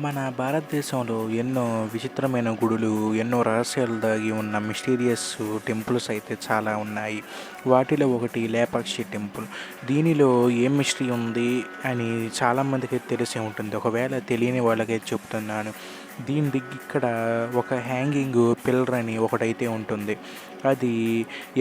మన భారతదేశంలో ఎన్నో విచిత్రమైన గుడులు ఎన్నో రహస్యాలు దాగి ఉన్న మిస్టీరియస్ టెంపుల్స్ అయితే చాలా ఉన్నాయి. వాటిలో ఒకటి లేపాక్షి టెంపుల్. దీనిలో ఏం మిస్టరీ ఉంది అని చాలామందికి తెలిసే ఉంటుంది. ఒకవేళ తెలియని వాళ్ళకైతే చెప్తున్నాను. దీని దగ్గర ఇక్కడ ఒక హ్యాంగింగ్ పిల్లర్ అని ఒకటైతే ఉంటుంది. అది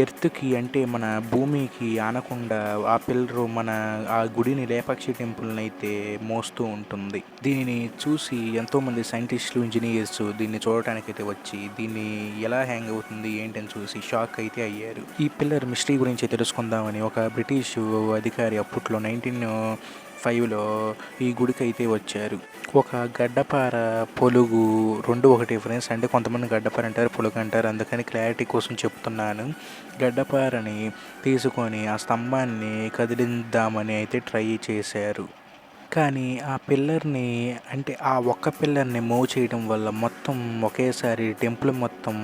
ఎర్త్కి అంటే మన భూమికి ఆనకుండా ఆ పిల్లరు మన ఆ గుడిని లేపాక్షి టెంపుల్ని అయితే మోస్తూ ఉంటుంది. దీనిని చూసి ఎంతోమంది సైంటిస్టులు ఇంజనీర్స్ దీన్ని చూడటానికి అయితే వచ్చి దీన్ని ఎలా హ్యాంగ్ అవుతుంది ఏంటని చూసి షాక్ అయితే అయ్యారు. ఈ పిల్లర్ మిస్టరీ గురించి తెలుసుకుందామని ఒక బ్రిటిష్ అధికారి అప్పట్లో నైన్టీన్ ఫైవ్లో ఈ గుడికి అయితే వచ్చారు. ఒక గడ్డపార పొలుగు రెండు ఒకటి ఫ్రెండ్స్ అంటే కొంతమంది గడ్డపార అంటారు పొలుగు అంటారు. అందుకని క్లారిటీ కోసం చెప్తున్నాను. గడ్డపారని తీసుకొని ఆ స్తంభాన్ని కదిలిద్దామని అయితే ట్రై చేశారు. కానీ ఆ పిల్లర్ని అంటే ఆ ఒక్క పిల్లర్ని మూవ్ చేయడం వల్ల మొత్తం ఒకేసారి టెంపుల్ మొత్తం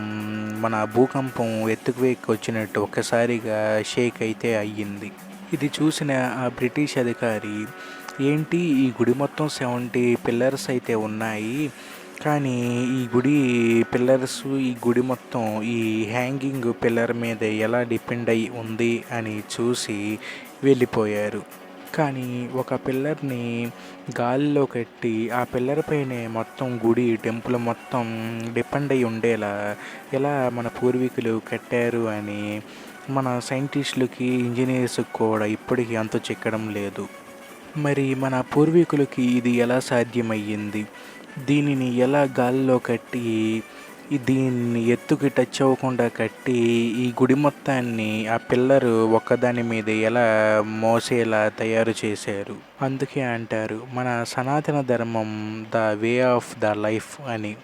మన భూకంపం ఎత్తుకు వచ్చినట్టు ఒక్కసారిగా షేక్ అయితే అయ్యింది. ఇది చూసిన ఆ బ్రిటిష్ అధికారి ఏంటి ఈ గుడి మొత్తం సెవెంటీ పిల్లర్స్ అయితే ఉన్నాయి? కానీ ఈ గుడి పిల్లర్స్ ఈ గుడి మొత్తం ఈ హ్యాంగింగ్ పిల్లర్ మీద ఎలా డిపెండ్ అయి ఉంది? అని చూసి వెళ్ళిపోయారు. కానీ ఒక పిల్లర్ని గాలిలో కట్టి ఆ పిల్లర్ పైనే మొత్తం గుడి టెంపుల్ మొత్తం డిపెండ్ అయి ఉండేలా ఎలా మన పూర్వీకులు కట్టారు అని మన సైంటిస్టులకి ఇంజనీర్స్కి కూడా ఇప్పటికీ అంత చెక్కడం లేదు. మరి మన పూర్వీకులకి ఇది ఎలా సాధ్యమయ్యింది? దీనిని ఎలా గాల్లో కట్టి దీన్ని ఎత్తుకి టచ్ అవ్వకుండా కట్టి ఈ గుడి మొత్తాన్ని ఆ పిల్లరు ఒక్కదాని మీద ఎలా మోసేలా తయారు చేశారు? అందుకే అంటారు మన సనాతన ధర్మం the way of the life అని.